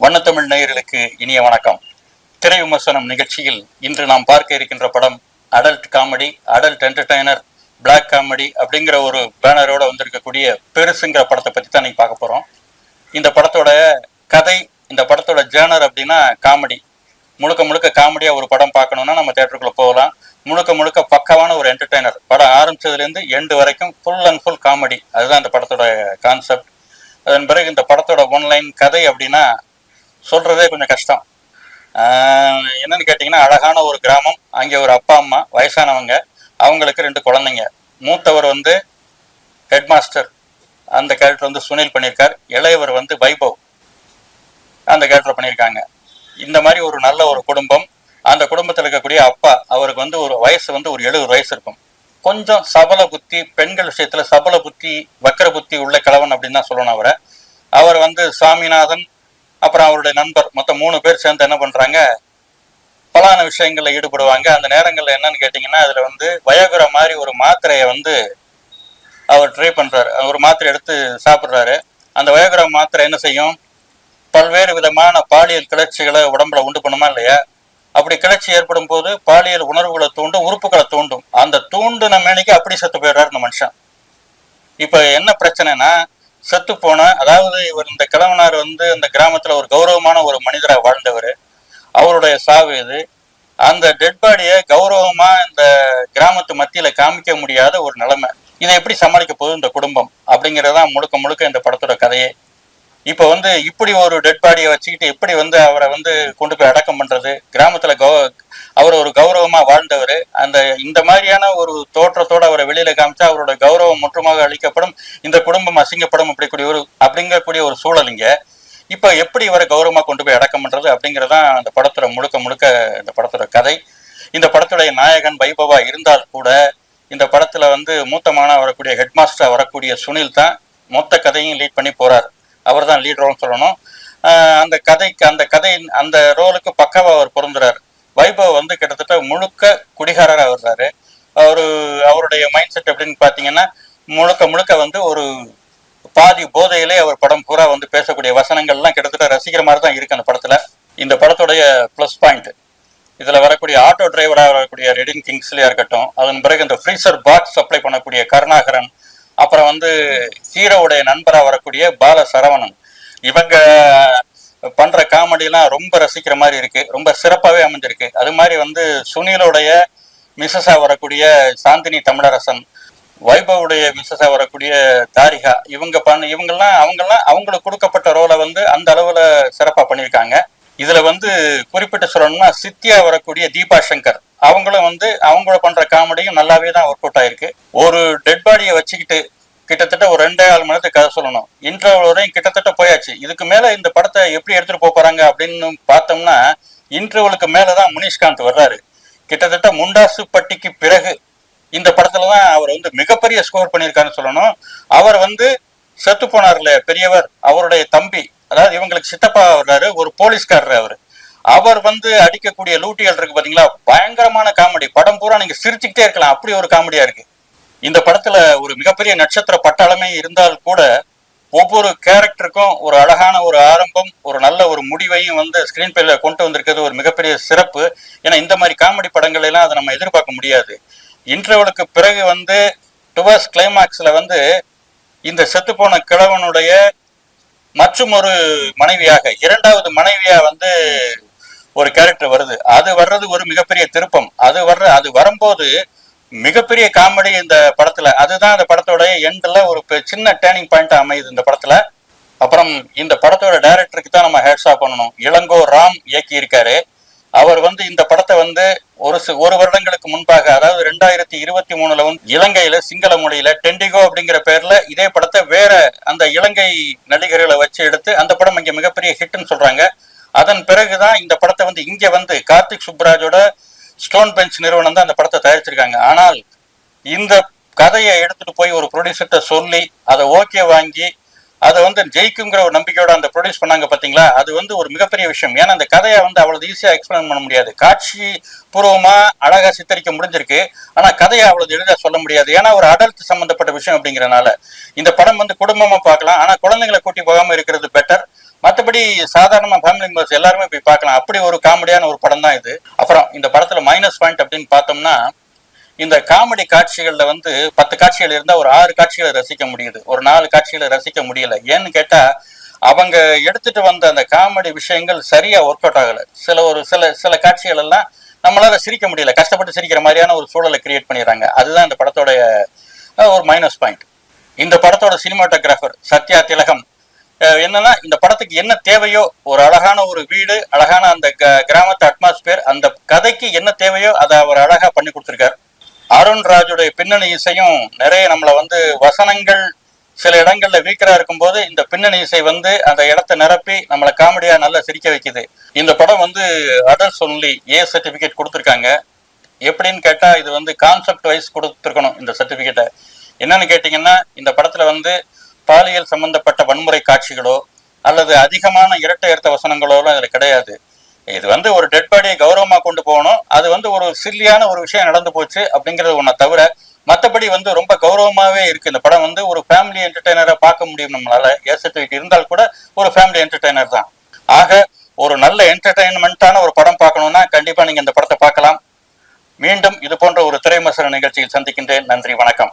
வண்ணத்தமிழ் நேயர்களுக்கு இனிய வணக்கம். திரை விமர்சனம் நிகழ்ச்சியில் இன்று நாம் பார்க்க இருக்கின்ற படம் adult comedy adult entertainer black comedy அப்படிங்கிற ஒரு பேனரோட வந்திருக்கக்கூடிய பெருசுங்கிற படத்தை பற்றி தான் இன்னைக்கு பார்க்க போகிறோம் இந்த படத்தோட கதை இந்த படத்தோட ஜேனர் அப்படின்னா காமெடி முழுக்க முழுக்க காமெடியாக ஒரு படம் பார்க்கணுன்னா நம்ம தேட்டருக்குள்ளே போகலாம். முழுக்க முழுக்க பக்கவான ஒரு என்டர்டைனர் படம் ஆரம்பிச்சதுலேருந்து எண்டு வரைக்கும் ஃபுல் அண்ட் ஃபுல் காமெடி அதுதான் இந்த படத்தோட கான்செப்ட் அதன் பிறகு இந்த படத்தோட ஒன்லைன் கதை அப்படின்னா சொல்றதே கொஞ்சம் கஷ்டம். என்னன்னு கேட்டிங்கன்னா அழகான ஒரு கிராமம் அங்கே ஒரு அப்பா அம்மா வயசானவங்க அவங்களுக்கு ரெண்டு குழந்தைங்க. மூத்தவர் வந்து ஹெட் மாஸ்டர் அந்த கேரக்டர் வந்து சுனில் பண்ணியிருக்கார். இளையவர் வந்து வைபவ். அந்த கேரக்டர் பண்ணியிருக்காங்க. இந்த மாதிரி ஒரு நல்ல ஒரு குடும்பம். அந்த குடும்பத்தில் இருக்கக்கூடிய அப்பா அவருக்கு வந்து ஒரு வயசு வந்து ஒரு எழுபது வயசு இருக்கும். கொஞ்சம் சபல புத்தி பெண்கள் விஷயத்துல சபல புத்தி வக்கர புத்தி உள்ள கிழவன் அப்படின்னு தான் சொல்லணும் அவரை. அவர் வந்து சாமிநாதன் அப்புறம் அவருடைய நண்பர் மொத்தம் மூணு பேர் சேர்ந்து என்ன பண்றாங்க? பலான விஷயங்கள்ல ஈடுபடுவாங்க. அந்த நேரங்கள்ல என்னன்னு கேட்டிங்கன்னா அதுல வந்து வயோகுரா மாதிரி ஒரு மாத்திரையை வந்து அவர் ட்ரை பண்றாரு. ஒரு மாத்திரை எடுத்து சாப்பிட்றாரு. அந்த வயோகுர மாத்திரை என்ன செய்யும்? பல்வேறு விதமான பாலியல் கிளர்ச்சிகளை உடம்புல உண்டு பண்ணுமா இல்லையா? அப்படி கிளர்ச்சி ஏற்படும் போது பாலியல் உணர்வுகளை தூண்டும் உறுப்புகளை தூண்டும். அந்த தூண்டுன மேனிக்கு அப்படி செத்து போயிடுறாரு இந்த மனுஷன். இப்ப என்ன பிரச்சனைனா செத்து போன அதாவது இவர் இந்த கிழவனார் வந்து அந்த கிராமத்துல ஒரு கௌரவமான ஒரு மனிதராக வாழ்ந்தவர். அவருடைய சாவு இது. அந்த டெட் பாடியை கௌரவமா இந்த கிராமத்து மத்தியில காமிக்க முடியாத ஒரு நிலைமை. இதை எப்படி சமாளிக்க போகுது இந்த குடும்பம்? அப்படிங்கறதுதான் முழுக்க முழுக்க இந்த படத்தோட கதையே. இப்போ வந்து இப்படி ஒரு டெட் பாடியை வச்சுக்கிட்டு எப்படி வந்து அவரை வந்து கொண்டு போய் அடக்கம் பண்றது கிராமத்துல கௌ அவர் ஒரு கௌரவமா வாழ்ந்தவர். அந்த இந்த மாதிரியான ஒரு தோற்றத்தோடு அவரை வெளியில காமிச்சா அவரோட கௌரவம் முற்றுமாக அளிக்கப்படும். இந்த குடும்பம் அசிங்கப்படும் அப்படிக்கூடிய ஒரு அப்படிங்கக்கூடிய ஒரு சூழல் இங்க. இப்ப எப்படி இவரை கௌரவமா கொண்டு போய் அடக்கம் பண்றது அப்படிங்கறதான் அந்த படத்தோட முழுக்க முழுக்க இந்த படத்தோட கதை. இந்த படத்துடைய நாயகன் வைபவா இருந்தால் கூட இந்த படத்துல வந்து மூத்தமான வரக்கூடிய ஹெட்மாஸ்டர் வரக்கூடிய சுனில் தான் மொத்த கதையும் லீட் பண்ணி போறார். அவர் தான் லீட் ரோல்னு சொல்லணும். அந்த கதைக்கு அந்த கதை அந்த ரோலுக்கு பக்காவா அவர் பொருந்துறாரு. வைபவ் வந்து கிட்டத்தட்ட முழுக்க குடிகாரரா வர்றாரு. அவரு அவருடைய மைண்ட் செட் எப்படின்னு பாத்தீங்கன்னா முழுக்க முழுக்க வந்து ஒரு பாதி போதையிலே அவர் படம் பூரா வந்து பேசக்கூடிய வசனங்கள்லாம் கிட்டத்தட்ட ரசிக்கிற மாதிரி தான் இருக்கு அந்த படத்துல. இந்த படத்துடைய ப்ளஸ் பாயிண்ட் இதுல வரக்கூடிய ஆட்டோ டிரைவராக வரக்கூடிய ரெடின் கிங்ஸ்லியா இருக்கட்டும் அதன் பிறகு இந்த ஃப்ரீசர் பாக்ஸ் சப்ளை பண்ணக்கூடிய கருணாகரன் அப்புறம் வந்து ஹீரோவுடைய நண்பரா வரக்கூடிய பால சரவணன் இவங்க பண்ற காமெடிலாம் ரொம்ப ரசிக்கிற மாதிரி இருக்கு. ரொம்ப சிறப்பாகவே அமைஞ்சிருக்கு. அது மாதிரி வந்து சுனிலுடைய மிஸ்ஸஸா வரக்கூடிய சாந்தினி தமிழரசன் வைபவுடைய மிஸ்ஸஸா வரக்கூடிய தாரிகா இவங்க பண்ண இவங்கெல்லாம் அவங்கெல்லாம் அவங்களுக்கு கொடுக்கப்பட்ட ரோலை வந்து அந்த அளவுல சிறப்பா பண்ணியிருக்காங்க. இதுல வந்து குறிப்பிட்டு சொல்லணும்னா சித்தியா வரக்கூடிய தீபா சங்கர் அவங்களும் வந்து அவங்கள பண்ற காமெடியும் நல்லாவே தான் ஒர்க் அவுட் ஆயிருக்கு. ஒரு டெட் பாடியை வச்சுக்கிட்டு கிட்டத்தட்ட ஒரு ரெண்டே ஆள் மணி நேரத்துக்கு கதை சொல்லணும். இன்டர்வல் வரையும் கிட்டத்தட்ட போயாச்சு. இதுக்கு மேல இந்த படத்தை எப்படி எடுத்துட்டு போக போறாங்க அப்படின்னு பார்த்தோம்னா இன்டர்வலுக்கு மேலதான் முனிஷ்காந்த் வர்றாரு. கிட்டத்தட்ட முண்டாசு பட்டிக்கு பிறகு இந்த படத்துல தான் அவர் வந்து மிகப்பெரிய ஸ்கோர் பண்ணியிருக்காருன்னு சொல்லணும். அவர் வந்து செத்து போனார்ல பெரியவர் அவருடைய தம்பி அதாவது இவங்களுக்கு சித்தப்பா வர்றாரு ஒரு போலீஸ்காரர் அவர். அவர் வந்து அடிக்கக்கூடிய லூட்டிகள் இருக்கு பாத்தீங்களா? பயங்கரமான காமெடி. படம் பூரா நீங்க சிரிச்சுக்கிட்டே இருக்கலாம். அப்படி ஒரு காமெடியா இருக்கு. இந்த படத்துல ஒரு மிகப்பெரிய நட்சத்திர பட்டாளமே இருந்தால் கூட ஒவ்வொரு கேரக்டருக்கும் ஒரு அழகான ஒரு ஆரம்பம் ஒரு நல்ல ஒரு முடிவையும் வந்து ஸ்கிரீன் பிளேல கொண்டு வந்திருக்கிறது ஒரு மிகப்பெரிய சிறப்பு. ஏன்னா இந்த மாதிரி காமெடி படங்கள் எல்லாம் அதை நம்ம எதிர்பார்க்க முடியாது. இன்டர்வலுக்கு பிறகு வந்து டுவர்ஸ் கிளைமாக்ஸ்ல வந்து இந்த செத்துப்போன கிழவனுடைய மற்றும் ஒரு மனைவியாக இரண்டாவது மனைவியா வந்து ஒரு கேரக்டர் வருது. அது வர்றது ஒரு மிகப்பெரிய திருப்பம். அது வர்ற அது வரும்போது மிகப்பெரிய காமெடி இந்த படத்துல. அதுதான் இந்த படத்தோட எண்ட்ல ஒரு சின்ன டேர்னிங் பாயிண்ட் அமையுது இந்த படத்துல. அப்புறம் இந்த படத்தோட டைரக்டருக்கு தான் நம்ம ஹேட்ஸா பண்ணணும். இளங்கோ ராம் இயக்கி இருக்காரு அவர் வந்து இந்த படத்தை வந்து ஒரு ஒரு வருடங்களுக்கு முன்பாக அதாவது ரெண்டாயிரத்தி இருபத்தி மூணுல வந்து இலங்கையில சிங்கள மொழியில டெண்டிகோ அப்படிங்கிற பேர்ல இதே படத்தை வேற அந்த இலங்கை நடிகர்களை வச்சு எடுத்து அந்த படம் இங்க மிகப்பெரிய ஹிட்னு சொல்றாங்க. அதன் பிறகுதான் இந்த படத்தை வந்து இங்க வந்து கார்த்திக் சுப்ராஜோட ஸ்டோன் பெஞ்ச் நிறுவனம் தான் அந்த படத்தை தயாரிச்சிருக்காங்க. ஆனால் இந்த கதையை எடுத்துட்டு போய் ஒரு ப்ரொடியூசர்கிட்ட சொல்லி அதை ஓகே வாங்கி அதை வந்து ஜெயிக்குங்கிற ஒரு நம்பிக்கையோட அந்த ப்ரொடியூஸ் பண்ணாங்க பாத்தீங்களா? அது வந்து ஒரு மிகப்பெரிய விஷயம். ஏன்னா அந்த கதையை வந்து அவ்வளவு ஈஸியா எக்ஸ்பிளைன் பண்ண முடியாது. காட்சி பூர்வமா அழகா சித்தரிக்க முடிஞ்சிருக்கு. ஆனா கதையை அவ்வளவு எளிதா சொல்ல முடியாது. ஏன்னா ஒரு அடல்ட் சம்பந்தப்பட்ட விஷயம் அப்படிங்கிறனால. இந்த படம் வந்து குடும்பமா பார்க்கலாம். ஆனா குழந்தைங்களை கூட்டி போகாம இருக்கிறது பெட்டர் மற்றபடி சாதாரணமா ஃபேமிலி மெம்பர்ஸ் எல்லாருமே போய் பார்க்கலாம். அப்படி ஒரு காமெடியான ஒரு படம் தான் இது. அப்புறம் இந்த படத்துல மைனஸ் பாயிண்ட் அப்படின்னு பார்த்தோம்னா இந்த காமெடி காட்சிகள்ல வந்து பத்து காட்சிகள் இருந்தா ஒரு ஆறு காட்சிகளை ரசிக்க முடியுது. ஒரு நாலு காட்சிகளை ரசிக்க முடியல. ஏன்னு கேட்டா அவங்க எடுத்துட்டு வந்த அந்த காமெடி விஷயங்கள் சரியா ஒர்க் அவுட் ஆகல. சில ஒரு சில சில காட்சிகள் எல்லாம் நம்மளால சிரிக்க முடியல. கஷ்டப்பட்டு சிரிக்கிற மாதிரியான ஒரு சூழலை கிரியேட் பண்ணிடுறாங்க. அதுதான் இந்த படத்தோட ஒரு மைனஸ் பாயிண்ட் இந்த படத்தோட சினிமாட்டோகிராஃபர் சத்யா திலகம் என்னன்னா இந்த படத்துக்கு என்ன தேவையோ ஒரு அழகான ஒரு வீடு அழகான அந்த க- கிராமத்து அட்மாஸ்பியர் அந்த கதைக்கு என்ன தேவையோ அதை அவர் அழகா பண்ணி கொடுத்துருக்காரு. அருண் ராஜுடைய பின்னணி இசையும் நிறைய நம்மளை வந்து வசனங்கள் சில இடங்கள்ல வீக்கரா இருக்கும்போது இந்த பின்னணி இசை வந்து அந்த இடத்தை நிரப்பி நம்மளை காமெடியா நல்லா சிரிக்க வைக்குது. இந்த படம் வந்து அடல்ட்ஸ் ஒன்லி ஏ சர்டிபிகேட் கொடுத்துருக்காங்க. எப்படின்னு கேட்டா இது வந்து கான்செப்ட் வைஸ் கொடுத்துருக்கணும் இந்த சர்டிபிகேட்டை என்னன்னு கேட்டீங்கன்னா இந்த படத்துல வந்து பாலியல் சம்பந்தப்பட்ட வன்முறை காட்சிகளோ அல்லது அதிகமான இரட்டை அர்த்த வசனங்களோ இதுல கிடையாது. இது வந்து ஒரு டெட் பாடியை கௌரவமா கொண்டு போகணும். அது வந்து ஒரு சில்லியான ஒரு விஷயம் நடந்து போச்சு அப்படிங்கிறது ஒன்றை தவிர மற்றபடி வந்து ரொம்ப கௌரவமாவே இருக்கு. இந்த படம் வந்து ஒரு ஃபேமிலி என்டர்டைனரை பார்க்க முடியும் நம்மளால. ஏசத்துக்கு இருந்தால் கூட ஒரு ஃபேமிலி என்டர்டைனர் தான். ஆக ஒரு நல்ல என்டர்டைன்மெண்ட்டான ஒரு படம் பார்க்கணும்னா கண்டிப்பா நீங்க இந்த படத்தை பார்க்கலாம். மீண்டும் இது போன்ற ஒரு திரைமசர நிகழ்ச்சியில் சந்திக்கின்றேன். நன்றி வணக்கம்.